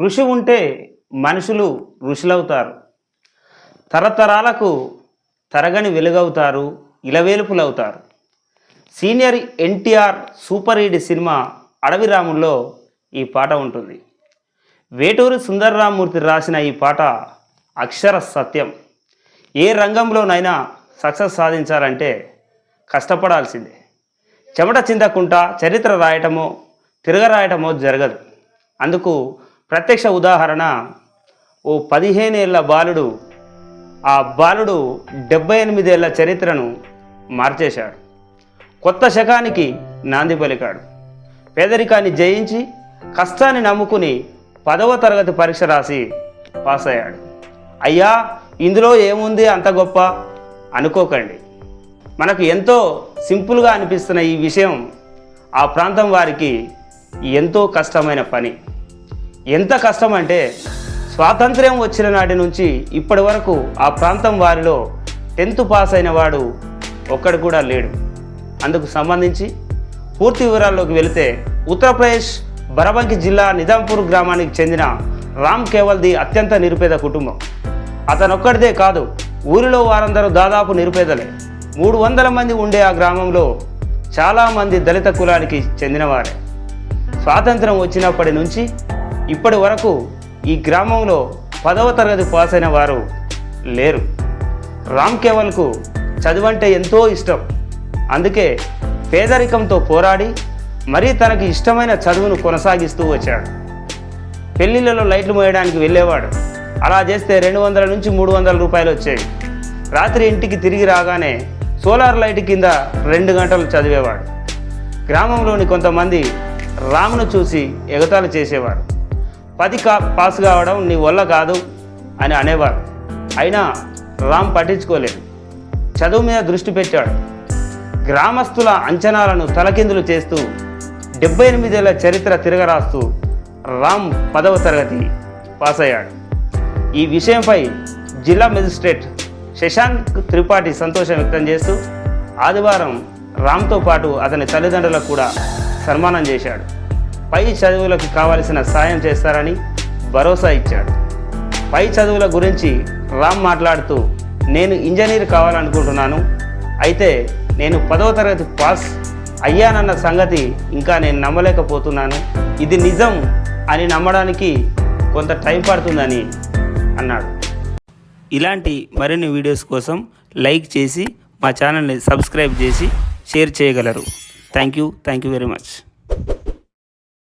కృషి ఉంటే మనుషులు ఋషులవుతారు. తరతరాలకు తరగని వెలుగవుతారు ఇలవేలుపులవుతారు. Senior NTR super hit cinema Adavi రాముల్లో ఈ పాట ఉంటుంది. వేటూరి సుందరరామూర్తి రాసిన ఈ పాట అక్షర సత్యం. ఏ రంగంలోనైనా సక్సెస్ సాధించాలంటే కష్టపడాల్సిందే. చెమట చిందకుండా చరిత్ర రాయటమో తిరగరాయటమో జరగదు. అందుకు ప్రత్యక్ష ఉదాహరణ ఓ పదిహేనేళ్ళ బాలుడు ఆ బాలుడు డెబ్బై ఎనిమిదేళ్ళ చరిత్రను మార్చేశాడు. కొత్త శకానికి నాంది పలికాడు. పేదరికాన్ని జయించి కష్టాన్ని నమ్ముకుని పదవ తరగతి పరీక్ష రాసి పాస్ అయ్యాడు అయ్యా ఇందులో ఏముంది అంత గొప్ప? అనుకోకండి. మనకు ఎంతో సింపుల్గా అనిపిస్తున్న ఈ విషయం ఆ ప్రాంతం వారికి ఎంతో కష్టమైన పని. ఎంత కష్టం అంటే స్వాతంత్ర్యం వచ్చిన నాటి నుంచి ఇప్పటి వరకు ఆ ప్రాంతం వారిలో టెన్త్ పాస్ అయిన వాడు ఒక్కడు కూడా లేడు. అందుకు సంబంధించి పూర్తి వివరాల్లోకి వెళితే ఉత్తరప్రదేశ్ బరబంకి జిల్లా నిజాంపూర్ గ్రామానికి చెందిన రామ్ కేవల్ది అత్యంత నిరుపేద కుటుంబం. అతనొక్కడిదే కాదు ఊరిలో వారందరూ దాదాపు నిరుపేదలే. మూడు వందల మంది ఉండే ఆ గ్రామంలో చాలామంది దళిత కులానికి చెందినవారే. స్వాతంత్రం వచ్చినప్పటి నుంచి ఇప్పటి వరకు ఈ గ్రామంలో పదవ తరగతి పాస్ అయిన వారు లేరు. రామ్ కేవల్కు చదువంటే ఎంతో ఇష్టం. అందుకే పేదరికంతో పోరాడి మరీ తనకు ఇష్టమైన చదువును కొనసాగిస్తూ వచ్చాడు. పెళ్ళిళ్ళలో లైట్లు మోయడానికి వెళ్ళేవాడు. అలా చేస్తే రెండు వందల నుంచి మూడు వందల రూపాయలు వచ్చాయి రాత్రి ఇంటికి తిరిగి రాగానే సోలార్ లైట్ కింద రెండు గంటలు చదివేవాడు. గ్రామంలోని కొంతమంది రామును చూసి ఎగతాలు చేసేవారు. పది కా పాస్ కావడం నీ వల్ల కాదు అని అనేవారు. అయినా రామ్ పట్టించుకోలేదు. చదువు మీద దృష్టి పెట్టాడు. గ్రామస్తుల అంచనాలను తలకిందులు చేస్తూ డెబ్బై ఎనిమిదేళ్ళ చరిత్ర తిరగరాస్తూ రామ్ పదవ తరగతి పాస్ అయ్యాడు ఈ విషయంపై జిల్లా మెజిస్ట్రేట్ శశాంక్ త్రిపాఠి సంతోషం వ్యక్తం చేస్తూ ఆదివారం రామ్తో పాటు అతని తల్లిదండ్రులకు కూడా సన్మానం చేశాడు. పై చదువులకు కావలసిన సాయం చేస్తారని భరోసా ఇచ్చాడు. పై చదువుల గురించి రామ్ మాట్లాడుతూ నేను ఇంజనీర్ కావాలనుకుంటున్నాను. అయితే నేను పదవ తరగతి పాస్ అయ్యానన్న సంగతి ఇంకా నేను నమ్మలేకపోతున్నాను. ఇది నిజం అని నమ్మడానికి కొంత టైం పడుతుందని అన్నాడు. ఇలాంటి మరిన్ని వీడియోస్ కోసం లైక్ చేసి మా ఛానల్ని సబ్స్క్రైబ్ చేసి షేర్ చేయగలరు. Thank you. Thank you very much.